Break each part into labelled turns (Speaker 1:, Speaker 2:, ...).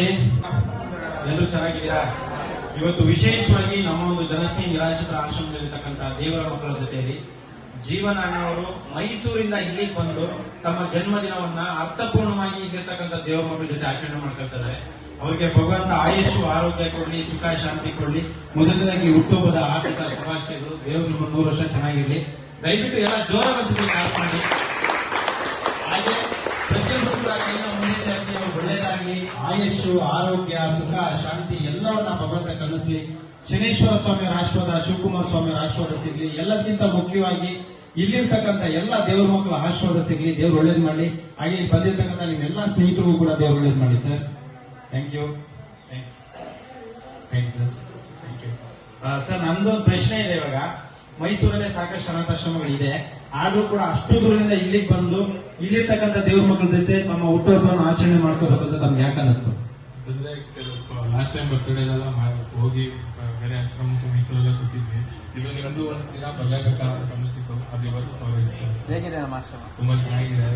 Speaker 1: ಎಲ್ಲರೂ ಚೆನ್ನಾಗಿದ್ದೀರಾ? ಇವತ್ತು ವಿಶೇಷವಾಗಿ ನಮ್ಮ ಒಂದು ಜನಸ್ನೇಹಿ ನಿರಾಶ್ರಿತರ ಆಶ್ರಮದಲ್ಲಿರ್ತಕ್ಕಂತಹ ದೇವರ ಮಕ್ಕಳ ಜೊತೆಯಲ್ಲಿ ಜೀವನ ಅವರು ಮೈಸೂರಿಂದ ಇಲ್ಲಿಗೆ ಬಂದು ತಮ್ಮ ಜನ್ಮದಿನವನ್ನ ಅರ್ಥಪೂರ್ಣವಾಗಿ ಇಲ್ಲಿರ್ತಕ್ಕಂಥ ದೇವರ ಮಕ್ಕಳ ಜೊತೆ ಆಚರಣೆ ಮಾಡ್ಕೊಳ್ತಾರೆ. ಅವರಿಗೆ ಭಗವಂತ ಆಯುಷು, ಆರೋಗ್ಯ ಕೊಡ್ಲಿ, ಸುಖ, ಶಾಂತಿ ಕೊಡ್ಲಿ. ಮೊದಲನೇದಾಗಿ ಹುಟ್ಟುಹಬ್ಬದ ಆರ್ಥಿಕ ಶುಭಾಶಯಗಳು. ದೇವರು ನಿಮ್ಮ ನೂರು ವರ್ಷ ಚೆನ್ನಾಗಿರ್ಲಿ. ದಯವಿಟ್ಟು ಎಲ್ಲ ಜೋರ ಮಾಡಿ. ಹಾಗೆ ಕೂಡ ಒಳ್ಳೆಯದಾಗಿ ಆಯುಷು ಆರೋಗ್ಯ, ಸುಖ, ಶಾಂತಿ ಎಲ್ಲವನ್ನ ಭಗವಂತ ಕಲಿಸಲಿ ಶನೇಶ್ವರ ಸ್ವಾಮಿಯವರ ಆಶೀರ್ವಾದ, ಶಿವಕುಮಾರ ಸ್ವಾಮಿಯವರ ಆಶೀರ್ವಾದ ಸಿಗ್ಲಿ ಎಲ್ಲದಕ್ಕಿಂತ ಮುಖ್ಯವಾಗಿ ಇಲ್ಲಿರ್ತಕ್ಕಂಥ ಎಲ್ಲ ದೇವರ ಮಕ್ಕಳ ಆಶೀರ್ವಾದ ಸಿಗ್ಲಿ, ದೇವ್ರು ಒಳ್ಳೇದು ಮಾಡಲಿ. ಹಾಗೆ ಇಲ್ಲಿ ಬಂದಿರ್ತಕ್ಕಂಥ ನಿಮ್ಮೆಲ್ಲ ಸ್ನೇಹಿತರಿಗೂ ಕೂಡ ದೇವ್ರು ಒಳ್ಳೇದು ಮಾಡಿ sir thank you thanks thanks sir thank you sir ನಂದೊಂದು ಪ್ರಶ್ನೆ ಇದೆ ಇವಾಗ. ಮೈಸೂರಲ್ಲೇ ಸಾಕಷ್ಟು ಅನಾಥಾಶ್ರಮಗಳಿದೆ. ಆದ್ರೂ ಕೂಡ ಅಷ್ಟು ದೂರದಿಂದ ಇಲ್ಲಿಗೆ ಬಂದು ಇಲ್ಲಿರ್ತಕ್ಕಂಥ ದೇವ್ರ ಮಕ್ಕಳ ಜೊತೆ ತಮ್ಮ ಹುಟ್ಟುಹಬ್ಬವನ್ನು ಆಚರಣೆ ಮಾಡ್ಕೋಬೇಕು ಅಂತ ತಮ್ಗೆ ಯಾಕೆ ಅನಿಸ್ತು?
Speaker 2: ಅಂದ್ರೆ ಲಾಸ್ಟ್ ಟೈಮ್ ಬರ್ತ್ಡೇ ಎಲ್ಲ ಮಾಡಿ ಹೋಗಿ ಬೇರೆ ಆಶ್ರಮಕ್ಕೆ ಮೈಸೂರೆಲ್ಲ ಕೊಟ್ಟಿದ್ವಿ ಇವಾಗ ಒಂದು ಒಂದು ದಿನ ಬರ್ಲೇಬೇಕಾದ ಅನಿಸಿತ್ತು ಅದು ಇವತ್ತು
Speaker 3: ಹೇಗಿದೆ ನಮ್ಮ ಆಶ್ರಮ?
Speaker 2: ತುಂಬಾ ಚೆನ್ನಾಗಿದೆ.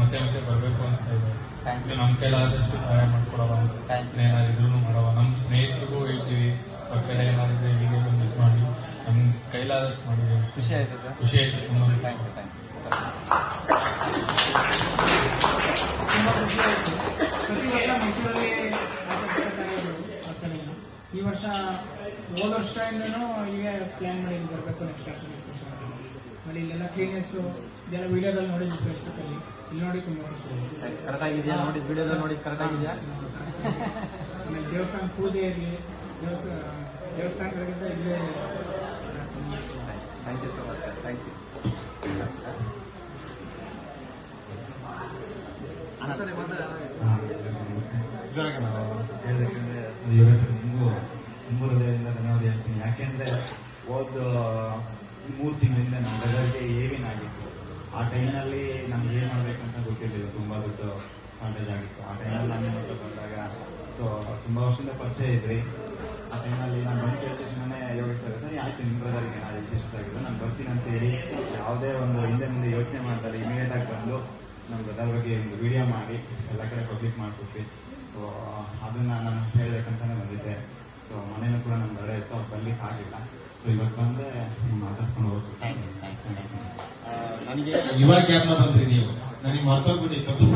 Speaker 2: ಮತ್ತೆ ಮತ್ತೆ ಬರಬೇಕು ಅನಿಸ್ತಾ ಇದೆ. ನಮ್ಮ ಕೈಲಾದಷ್ಟು ಸಹಾಯ ಮಾಡ್ಕೊಡವ. ಏನಾದ್ರು ಮಾಡವ. ನಮ್ಮ ಸ್ನೇಹಿತರಿಗೂ ಹೇಳ್ತೀವಿ. ಬರ್ತ್ಡೇ ಏನಾದ್ರು ಹೀಗೆ ಬಂದು ಮಾಡಿ. ನಮ್ ಕೈಲಾದಷ್ಟು ಮಾಡಿದ್ದೀವಿ
Speaker 3: ಖುಷಿ ಆಯ್ತು ಸರ್
Speaker 2: ಖುಷಿ ಆಯ್ತು ತುಂಬಾ
Speaker 3: ಥ್ಯಾಂಕ್ ಯು ಥ್ಯಾಂಕ್ ಯು
Speaker 4: ತುಂಬಾ ಖುಷಿ ಆಯಿತು. ಪ್ರತಿ ವರ್ಷ ಮೈಸೂರಲ್ಲಿ ಬರ್ತಾನೆ ಇಲ್ಲ ಈ ವರ್ಷ ಹೋದ ವರ್ಷದಿಂದನೂ ಹೀಗೆ ಪ್ಲಾನ್ ಮಾಡಿ ಇಲ್ಲಿ ಬರಬೇಕು ನೆಕ್ಸ್ಟ್ ವರ್ಷ ನೆಕ್ಸ್ಟ್ ವರ್ಷ. ಆಮೇಲೆ ಇಲ್ಲೆಲ್ಲ ಕ್ಲೀನೆಸ್ಸು ಇದೆಲ್ಲ ವಿಡಿಯೋದಲ್ಲಿ ನೋಡಿದ್ವಿ ಫೇಸ್ಬುಕ್ಕಲ್ಲಿ ಇಲ್ಲಿ ನೋಡಿ ತುಂಬ ಖುಷಿ ಆಯಿತು.
Speaker 3: ಕರೆಕ್ಟ್ ಆಗಿದೆಯಾ ನೋಡಿ ವಿಡಿಯೋದಲ್ಲಿ ನೋಡಿ ಕರೆಕ್ಟ್ ಆಗಿದೆಯಾ
Speaker 4: ಆಮೇಲೆ ದೇವಸ್ಥಾನ ಪೂಜೆ ಇರಲಿ ದೇವಸ್ಥಾನಗಳಿಂದ ಇಲ್ಲೇ
Speaker 3: thank you so much
Speaker 5: sir thank you ತುಂಬ ಹೃದಯದಿಂದ ಧನ್ಯವಾದ ಹೇಳ್ತೀನಿ. ಯಾಕೆಂದ್ರೆ ಹೋದ ಮೂರು ತಿಂಗಳಿಂದ ನಮ್ಮ ಬ್ರದರ್ಗೆ ಏವಿನ್ ಆಗಿತ್ತು. ಆ ಟೈಮ್ನಲ್ಲಿ ನಮ್ಗೆ ಏನ್ ಮಾಡ್ಬೇಕಂತ ಗೊತ್ತಿರಲಿಲ್ಲ. ತುಂಬಾ ದೊಡ್ಡ ಶಾರ್ಟೇಜ್ ಆಗಿತ್ತು. ಆ ಟೈಮಲ್ಲಿ ನಾನು ಹತ್ರ ಬಂದಾಗ ಸೊ ತುಂಬಾ ವರ್ಷದಿಂದ ಪರಿಚಯ ಇದ್ರಿ ಆ ಟೈಮಲ್ಲಿ ನಾನು ಬಂದು ಕೇಳಿದ ತಕ್ಷಣನೇ ಯೋಗೇಶ್ವರ ಸರಿ ಆಯ್ತು ನಿಮ್ಮ ನಾನು ಇಷ್ಟ ನಾನು ಬರ್ತೀನಿ ಅಂತ ಹೇಳಿ ಯಾವುದೇ ಒಂದು ಹಿಂದೆ ಮುಂದೆ ಯೋಚನೆ ಮಾಡ್ತಾರೆ ಇಮಿಡಿಯೇಟ್ ಆಗಿ ಬಂದು ನಮ್ಮ ಬ್ರದರ್ ಬಗ್ಗೆ ಒಂದು ವಿಡಿಯೋ ಮಾಡಿ ಎಲ್ಲ ಕಡೆ ಪಬ್ಲಿಕ್ ಮಾಡಿಕೊಟ್ವಿ. ಸೊ ಅದನ್ನ ನಾನು ಹೇಳಬೇಕಂತಲೇ ಬಂದಿದ್ದೆ. ಸೊ ಮನೇನೂ ಕೂಡ ನಮ್ಮ ಬರಡೆ ಇತ್ತು ಅವ್ರು ಬರ್ಲಿಕ್ಕೆ ಆಗಿಲ್ಲ. ಸೊ ಇವತ್ತು ಬಂದ್ರೆ ಮಾತಾಡ್ಸ್ಕೊಂಡು ಹೋಗ್ಬೇಕು.
Speaker 1: ನನಗೆ ಇವಾಗ ಜ್ಞಾಪನ ಬಂದ್ರಿ ನೀವು. ನನಗೆ ಮರ್ತೋಗ್ಬಿಟ್ಟಿತ್ತು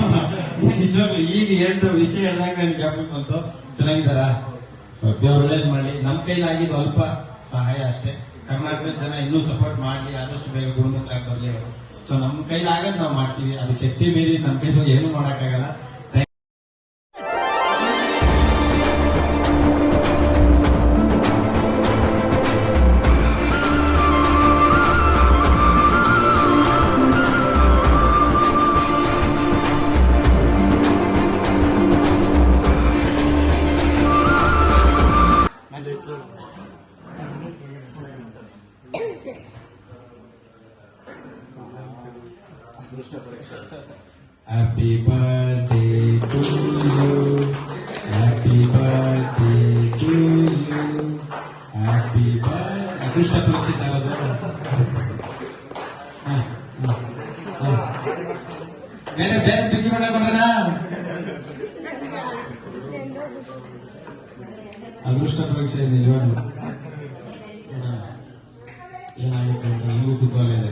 Speaker 1: ನಿಜವಾಗ್ಲು ಈಗ ಹೇಳ್ದ ವಿಷಯ ಹೇಳಿದಾಗ ನನಗೆ ಜ್ಞಾಪಕ ಬಂತು. ಚೆನ್ನಾಗಿದ್ದಾರಾ? ಸದ್ಯ ಒಳ್ಳೇದ್ ಮಾಡಿ ನಮ್ ಕೈಲಾಗಿದ್ದು ಅಲ್ಪ ಸಹಾಯ ಅಷ್ಟೇ. ಕರ್ನಾಟಕದ ಜನ ಇನ್ನೂ ಸಪೋರ್ಟ್ ಮಾಡ್ಲಿ, ಆದಷ್ಟು ಬೇಗ ಗುಣಮುಖರಾಗಿ ಬರ್ಲಿ ಅವರು. ಸೊ ನಮ್ ಕೈಲಾಗದ್ ನಾವು ಮಾಡ್ತೀವಿ. ಅದು ಶಕ್ತಿ ಮೀರಿ ನಮ್ಮ ಕೈ ಏನು ಮಾಡಕ್ಕಾಗಲ್ಲ. Happy birthday to you. Happy birthday to you. Happy birthday. ಅದೃಷ್ಟ ಪರೀಕ್ಷೆ ಸಾಲದು ಹ, ಹ, ಹ. ಬೇರೆ ಬೇರೆ ದುಃಖಿ ಮಾಡಕ್ ಬರೋಣ ಅದೃಷ್ಟ ಪರೀಕ್ಷೆ ನಿಜವಾಗ್ಲು ಹ. ಏನಾಗುತ್ತೆ ಅಂತ ನಿಮಗೂ ಕುತೂಹಲ ಇದೆ